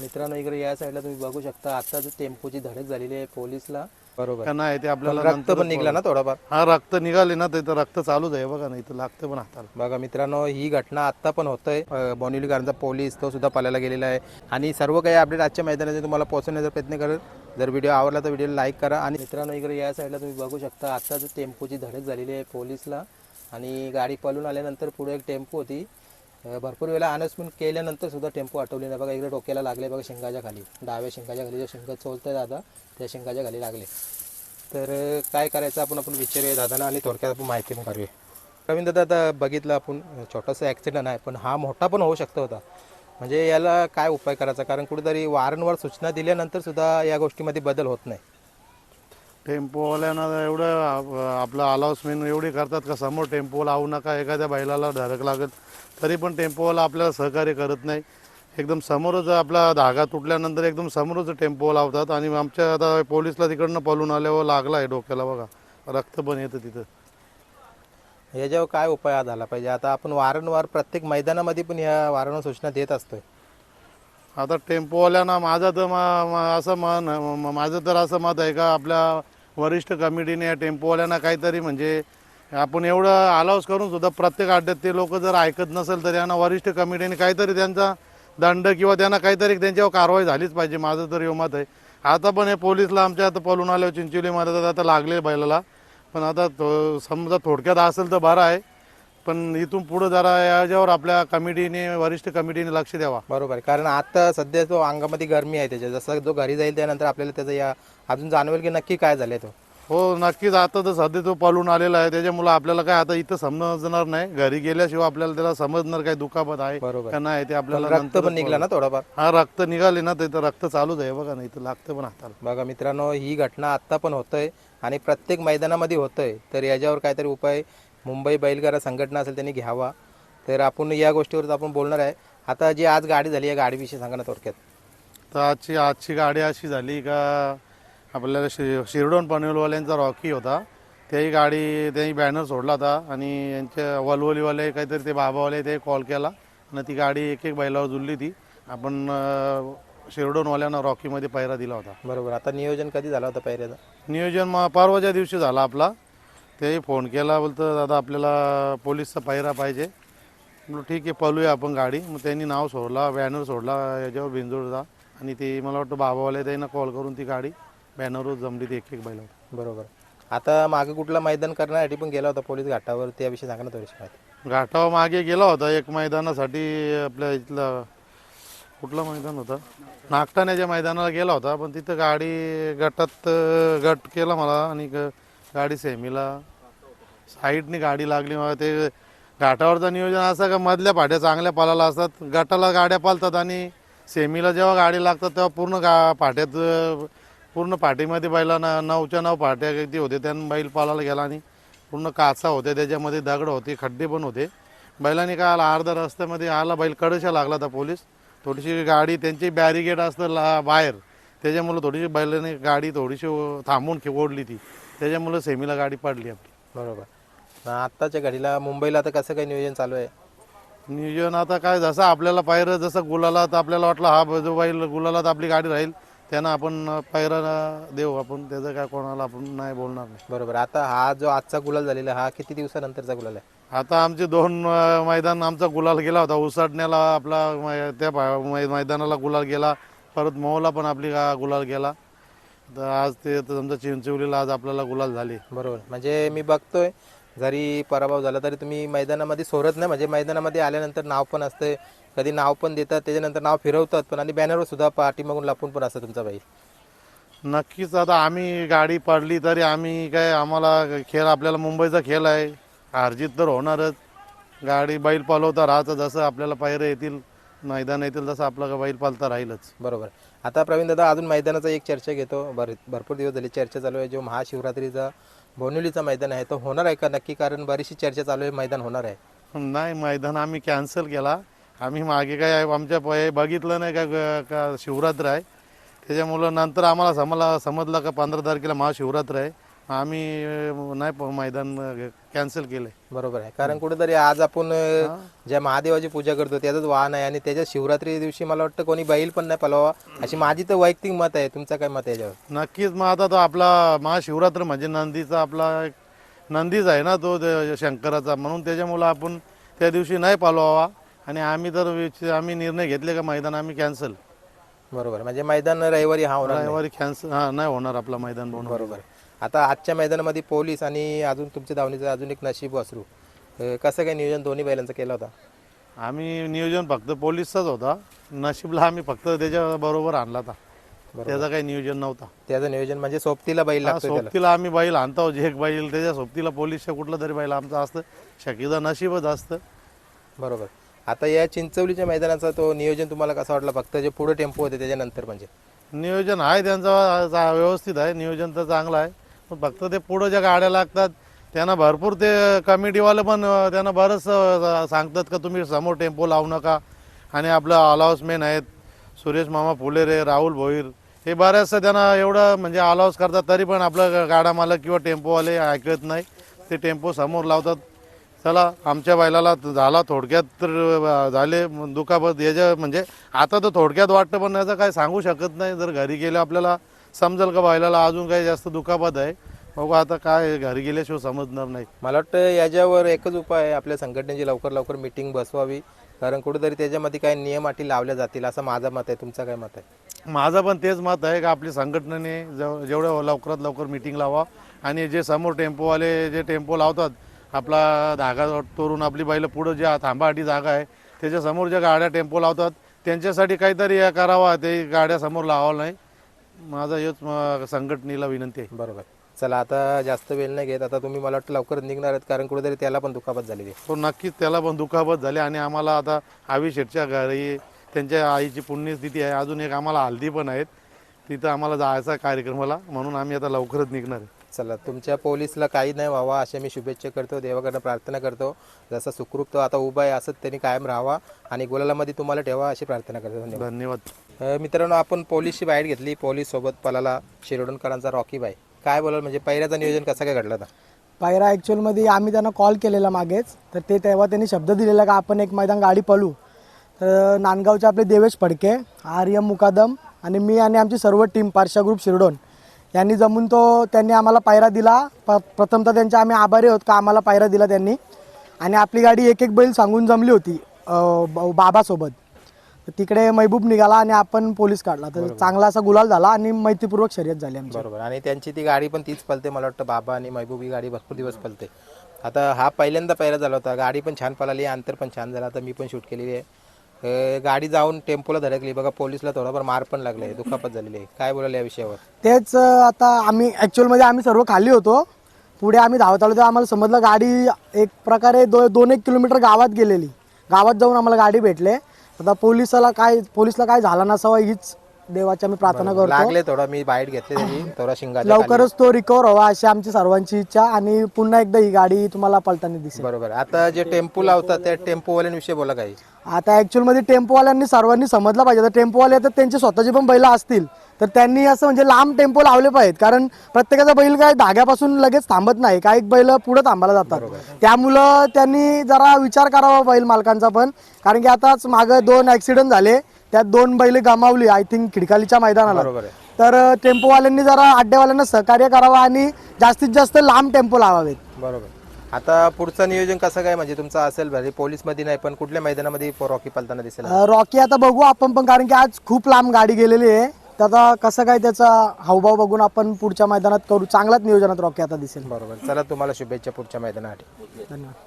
मित्रांनो इकडे या साईडला तुम्ही बघू शकता आता जो टेम्पोची धडक झालेली आहे पोलिसला. बरोबर. नाही ते आपल्याला रक्त नंतर पण निघला ना थोडाफार. हा रक्त निघाले ना ते तर रक्त चालूच आहे बघा ना इथं लागतं पण हाताला. बघा मित्रांनो ही घटना आत्ता पण होतंय. अं, बोनिवलीकरांचा पोलीस तो सुद्धा पालायला गेलेला आहे. आणि सर्व काही अपडेट आजच्या मैदानाचे तुम्हाला पोहोचवण्याचा प्रयत्न करेल. जर व्हिडिओ आवडला तर व्हिडिओला लाईक करा. आणि मित्रांनो इकडे या साईडला तुम्ही बघू शकता आत्ता जो टेम्पोची धडक झालेली आहे पोलीसला. आणि गाडी पळून आल्यानंतर पुढे एक टेम्पो होती. भरपूर वेळा अनाउन्समेंट केल्यानंतर सुद्धा टेम्पो आठवले नाही. बघा इकडे डोक्याला लागले बघा शिंगाच्या खाली. डाव्या शिंगाच्या खाली जो शिंग चोलतंय दादा त्या शिंगाच्या खाली लागले. तर काय करायचं आपण आपण विचारूया दादाला आणि थोडक्यात आपण माहिती पण करूया प्रवीण दादा आता बघितलं आपण छोटासा ॲक्सिडेंट आहे पण हा मोठा पण होऊ शकतो होता. म्हणजे याला काय उपाय करायचा? कारण कुठेतरी वारंवार सूचना दिल्यानंतर सुद्धा या गोष्टीमध्ये बदल होत नाही. टेम्पोवाल्यांना एवढं आपलं अलाउन्समेंट एवढी करतात का? समोर टेम्पो लावू नका एखाद्या बैलाला धडक लागत. तरी पण टेम्पोवाला आपल्याला सहकार्य करत नाही. एकदम समोरच आपला धागा तुटल्यानंतर एकदम समोरच टेम्पो लावतात आणि आमच्या आता पोलीसला तिकडनं पळून आल्यावर लागला आहे डोक्याला बघा. रक्त पण येतं तिथं. याच्यावर काय उपाय हा झाला पाहिजे? आता आपण वारंवार प्रत्येक मैदानामध्ये पण या वारंवार सूचना देत असतोय. आता टेम्पोवाल्यांना माझं तर असं मन म- माझं तर असं मत आहे का आपल्या वरिष्ठ कमिटीने या टेम्पोवाल्यांना काहीतरी म्हणजे आपण एवढं अलाउस करून सुद्धा प्रत्येक अड्ड्यात ते लोक जर ऐकत नसेल तर यांना वरिष्ठ कमिटीने काहीतरी त्यांचा दंड किंवा त्यांना काहीतरी त्यांच्यावर कारवाई झालीच पाहिजे माझं तर हे मत आहे. आता पण हे पोलीसला आमच्या आता पळून आल्यावर चिंचोलीमध्ये तर आता लागले बैलाला. पण आता थो समजा थोडक्यात असेल तर बरं आहे. पण इथून पुढं जरा याच्यावर आपल्या कमिटीने वरिष्ठ कमिटीने लक्ष द्यावा. बरोबर आहे. कारण आता सध्या जो अंगामध्ये गरमी आहे त्याच्या जसं जो घरी जाईल त्यानंतर आपल्याला त्याचं या अजून जाणवेल की नक्की काय झालंय तो? हो नक्कीच. आता तर सध्या तो पळून आलेला आहे. त्याच्यामुळे आपल्याला काय आता इथं समजणार नाही. घरी गेल्याशिवाय आपल्याला त्याला समजणार काय दुखापत आहे बरोबर. का नाही ते आपल्याला रक्त पण निघला ना थोडाफार? हा रक्त निघाले ना ते तर रक्त चालूच आहे. बघा ना इथं लागतं पण हाताला. बघा मित्रांनो ही घटना आत्ता पण होतंय आणि प्रत्येक मैदानामध्ये होतंय. तर याच्यावर काहीतरी उपाय मुंबई बैलगाडा संघटना असेल त्यांनी घ्यावा. तर आपण या गोष्टीवर आपण बोलणार आहे. आता जी आज गाडी झाली या गाडीविषयी सांगा ना थोडक्यात. तर आजची आजची गाडी अशी झाली का आपल्याला शि शिरडोन पनवेलवाल्यांचा रॉकी होता. त्याही गाडी त्यांनी बॅनर सोडला होता आणि यांच्या वलवलीवाले काहीतरी ते बाबावाले ते कॉल केला आणि ती गाडी एक एक बैलावर जुळली ती आपण शिरडोनवाल्यांना रॉकीमध्ये पैरा दिला होता. बरोबर. आता नियोजन कधी झालं होतं पहिल्याचं नियोजन मग परवाच्या दिवशी झाला आपला. तेही फोन केला बोलतं दादा आपल्याला पोलीसचा पायरा पाहिजे. म्हटलं ठीक आहे पळूया आपण गाडी. मग त्यांनी नाव सोडला बॅनर सोडला याच्यावर बिंजोडचा आणि ते मला वाटतं बाबावाले त्यांना कॉल करून ती गाडी बॅनरवर जमली ती एक एक बैलावर बरोबर. आता मागे कुठला मैदान करण्यासाठी पण गेला होता पोलीस घाटावर त्याविषयी सांगा ना थोडीशी माहिती. घाटावर मागे गेला होता एक मैदानासाठी आपल्या इथलं कुठलं मैदान होतं? नागठाण्याच्या मैदानाला गेला होता पण तिथं गाडी गटात अं, गट केला मला आणि ग- गाडी सेमीला साईडनी गाडी लागली मग ते घाटावरचं नियोजन असं का मधल्या पाट्या चांगल्या पालाला असतात गटाला गाड्या पालतात आणि सेमीला जेव्हा गाडी लागतात तेव्हा पूर्ण गा पाट्यात पूर्ण पाठीमध्ये बैलांना नऊच्या नऊ पाट्या किती होते त्यानं बैल पालाला गेला आणि पूर्ण काचा होते त्याच्यामध्ये दगड होते खड्डे पण होते. बैलाने काय आला अर्धा रस्त्यामध्ये आला बैल कडशा लागला होता पोलीस. थोडीशी गाडी त्यांची बॅरिगेड असतं ला बाहेर. त्याच्यामुळं थोडीशी बैलाने गाडी थोडीशी थांबून ओढली ती. त्याच्यामुळं सेमीला गाडी पडली आपली. बरोबर. आत्ताच्या घडीला मुंबईला आता कसं काही नियोजन चालू आहे? नियोजन आता काय जसं आपल्याला पायरं जसं गुलालात आपल्याला वाटलं हा जो बैल गुलालात आपली गाडी राहील त्यानं आपण पायरा देऊ आपण त्याचं काय कोणाला आपण नाही बोलणार नाही. बरोबर. आता हा जो आजचा गुलाल झालेला हा किती दिवसानंतरचा गुलाल आहे? आता आमचे दोन अं, मैदान आमचा गुलाल गेला होता उसाटण्याला आपला मै- त्या भा- मै- मैदानाला गुलाल गेला परत मोहला पण आपली गा- गुलाल गेला. तर आज ते तर समजा चिंचवलीला आज आपल्याला गुलाल झाली. बरोबर. म्हणजे मी बघतोय जरी पराभव झाला तरी तुम्ही मैदानामध्ये सोडत नाही. म्हणजे मैदानामध्ये आल्यानंतर नाव पण असते. कधी नाव पण देतात त्याच्यानंतर नाव फिरवतात. पण आणि बॅनरवर सुद्धा पाठीमागून लपून पण असतं तुमचा बाई नक्कीच आता आम्ही गाडी पडली तरी आम्ही काय आम्हाला खेळ आपल्याला मुंबईचा खेळ आहे. हारजीत तर होणारच. गाडी बैल पालवता राहायचं जसं आपल्याला पायऱ्या येतील मैदान येतील तसं आपलं बैल पालता राहीलच. बरोबर. आता प्रवीण दादा अजून मैदानाचा एक चर्चा घेतो. बर भरपूर दिवस झाली चर्चा चालू आहे. जो महाशिवरात्रीचा बोनिवलीचा मैदान आहे. तर होणार आहे का नक्की? कारण बरीचशी चर्चा चालू आहे. मैदान होणार आहे. नाही मैदान आम्ही कॅन्सल केला. आम्ही मागे काय आमच्या पै बघितलं नाही का का शिवरात्र आहे? त्याच्यामुळं नंतर आम्हाला समला समजलं का पंधरा तारखेला महाशिवरात्र आहे. आम्ही नाही प- मैदान कॅन्सल केलंय. बरोबर आहे. कारण कुठेतरी आज आपण अ, ज्या महादेवाची पूजा करतो त्याचंच वाहन आहे आणि त्याच्या शिवरात्री दिवशी मला वाटतं कोणी बैल पण नाही पलवा अशी माझी तर वैयक्तिक मत आहे. तुमचं काय मत आहे याच्यावर? नक्कीच मग आता तो आपला महाशिवरात्र म्हणजे नंदीचा आपला एक नंदीच आहे ना तो ते शंकराचा. म्हणून त्याच्यामुळं आपण त्या दिवशी नाही पालवावा आणि आम्ही तर विच- आम्ही निर्णय घेतले का मैदान आम्ही कॅन्सल बरोबर. म्हणजे मैदान रविवारी हा होणार नाही. रविवारी कॅन्सल हा नाही होणार आपला मैदान बनवून. बरोबर. आता आजच्या मैदानामध्ये पोलीस आणि अजून तुमच्या धावणीचं अजून एक नशीब वासरू अ, कसं काय नियोजन दोन्ही बैलांचं केलं होता? आम्ही नियोजन फक्त पोलीसचाच होता. नशीबला आम्ही फक्त त्याच्या बरोबर आणला होता. त्याचा काही नियोजन नव्हता. त्याचं नियोजन म्हणजे सोबतीला बैल हा, लागतो सोबतीला आम्ही बैल आणतो. जे एक बैल त्याच्या सोबतीला पोलीसच्या कुठलं तरी बैल आमचं असतं. शकीचं नशीबच असतं. बरोबर. आता या चिंचवलीच्या मैदानाचा तो नियोजन तुम्हाला कसं वाटलं? फक्त जे पुढे टेम्पो होते त्याच्यानंतर म्हणजे? नियोजन आहे त्यांचं चा- व्यवस्थित आहे. नियोजन तर चांगलं आहे. फक्त ते पुढं ज्या गाड्या लागतात त्यांना भरपूर ते कमिटीवाले पण त्यांना बरंच सांगतात का तुम्ही समोर टेम्पो लावू नका. आणि आपलं अलाउन्समेन आहेत सुरेश मामा फुलेरे राहुल भोईर हे बऱ्याचसं त्यांना एवढं म्हणजे अलाउन्स करतात तरी पण आपलं गाडा मालक किंवा टेम्पोवाले ऐकत नाही. ते टेम्पो समोर लावतात. चला आमच्या बैलाला झाला थोडक्यात तर झाले दुखापत. याच्या म्हणजे आता तर थोडक्यात वाटतं पण याचं काही सांगू शकत नाही. जर घरी गेलं आपल्याला समजेल का बैलाला अजून काही जास्त दुखापत आहे? बघू आता काय घरी गेल्याशिवाय समजणार नाही. मला वाटतं याच्यावर एकच उपाय आहे आपल्या संघटनेची लवकर लवकर मिटिंग बसवावी. कारण कुठेतरी त्याच्यामध्ये काही नियम अटी लावल्या जातील असं माझं मत आहे. तुमचं काय मत आहे? माझं पण तेच मत आहे का आपली संघटनेने जेव- जेवढ्या लवकरात लवकर मिटिंग लावा. आणि जे समोर टेम्पोवाले जे टेम्पो लावतात आपला धागा तोरून आपली बैलं पुढं ज्या थांबासाठी जागा आहे त्याच्यासमोर ज्या गाड्या टेम्पो लावतात त्यांच्यासाठी काहीतरी करावा ते गाड्या समोर लावावं नाही. माझा हेच म- संघटनेला विनंती आहे. बरोबर. चला आता जास्त वेळ नाही घेत. आता तुम्ही मला वाटतं लवकर निघणार आहेत कारण कुठेतरी त्याला पण दुखापत झालेली आहे. तो नक्कीच त्याला पण दुखापत झाली आणि आम्हाला आता आवी शेठच्या घरी त्यांच्या आईची पुण्यस्थिती आहे. अजून एक आम्हाला हल्दी पण आहेत. तिथं आम्हाला जायचा आहे कार्यक्रमाला म्हणून आम्ही आता लवकरच निघणार आहे. चला तुमच्या पोलीसला काही नाही व्हावा अशा मी शुभेच्छा करतो देवाकडनं प्रार्थना करतो. जसा सुखरूप तो आता उभा आहे असंच त्यांनी कायम राहावा आणि गुलालामध्ये तुम्हाला ठेवा अशी प्रार्थना करतो. धन्यवाद. मित्रांनो आपण पोलीसची बाईट घेतली. पोलीस सोबत पलाला शिरोडणकरांचा रॉकी बाय काय बोलाल? म्हणजे पहिल्याचं नियोजन कसं काय घडलं होतं पायरा ॲक्च्युअलमध्ये आम्ही त्यांना कॉल केलेला मागेच. तर ते तेव्हा त्यांनी शब्द दिलेला का आपण एक मैदान गाडी पळू. तर नांदगावचे आपले देवेश फडके आर्यम मुकादम आणि मी आणि आमची सर्व टीम पारशा ग्रुप शिरडोन यांनी जमून तो त्यांनी आम्हाला पायरा दिला. प प्रथमतः त्यांचे आम्ही आभारी आहोत का आम्हाला पायरा दिला त्यांनी. आणि आपली गाडी एक एक बैल सांगून जमली होती अं, ब- बाबासोबत. तर तिकडे महबूब निघाला आणि आपण पोलीस काढला. तर चांगला असा गुलाल झाला आणि मैत्रीपूर्वक शर्यत झाली आमची. बरोबर. आणि त्यांची ती गाडी पण तीच पलते मला वाटतं. बाबा आणि महबूब ही गाडी भरपूर दिवस पलते. आता हा पहिल्यांदा पहिला झाला होता. गाडी पण छान पळाली. अंतर पण छान झाला. आता मी पण शूट केलेली आहे. गाडी जाऊन टेम्पोला धडकली. बघा पोलीसला थोडाफार मार पण लागले. दुखापत झालेली आहे. काय बोलाल या विषयावर? तेच अं, आता आम्ही ॲक्च्युअलमध्ये आम्ही सर्व खाली होतो. पुढे आम्ही धावत आलो. तेव्हा आम्हाला समजलं गाडी एक प्रकारे दो दोन एक किलोमीटर गावात गेलेली. गावात जाऊन आम्हाला गाडी भेटले. आता पोलिसाला काय पोलिसला काय झाला नसावा हीच देवाची आम्ही प्रार्थना करतो. लागले थोडा मी बाईट घेतली त्याची थोडा खाली. लवकरच तो रिकवर व्हावा अशी आमची सर्वांची इच्छा आणि पुन्हा एकदा ही गाडी तुम्हाला पळताना दिसेल. बरोबर. आता जे टेम्पो लावतात त्या टेम्पोवाल्यांविषयी बोला काही. आता ॲक्च्युअलमध्ये टेम्पोवाल्यांनी सर्वांनी समजलं पाहिजे. तर टेम्पोवाले तर त्यांचे स्वतःचे पण बैल असतील. तर त्यांनी असं म्हणजे लांब टेम्पो लावले पाहिजेत. कारण प्रत्येकाचा बैल काय धाग्यापासून लगेच थांबत नाही. काही बैल पुढे थांबायला जातात. त्यामुळं त्यांनी जरा विचार करावा बैल मालकांचा पण. कारण की आताच मागं दोन ॲक्सिडेंट झाले. त्यात दोन बैल गमावली आय थिंक खिडकालीच्या मैदानाला. तर टेम्पोवाल्यांनी जरा अड्डेवाल्यांना सहकार्य करावं आणि जास्तीत जास्त लांब टेम्पो लावावेत. बरोबर. आता पुढचं नियोजन कसं काय? म्हणजे तुमचं असेल भले पोलीसमध्ये नाही पण कुठल्या मैदानामध्ये रॉकी पलताना दिसेल? अ, रॉकी आता बघू आपण पण कारण की आज खूप लांब गाडी गेलेली आहे. तर आता कसं काय त्याचा हावभाव बघून आपण पुढच्या मैदानात करू? चांगलाच नियोजनात रॉकी आता दिसेल. बरोबर. चला तुम्हाला शुभेच्छा पुढच्या मैदानासाठी. धन्यवाद.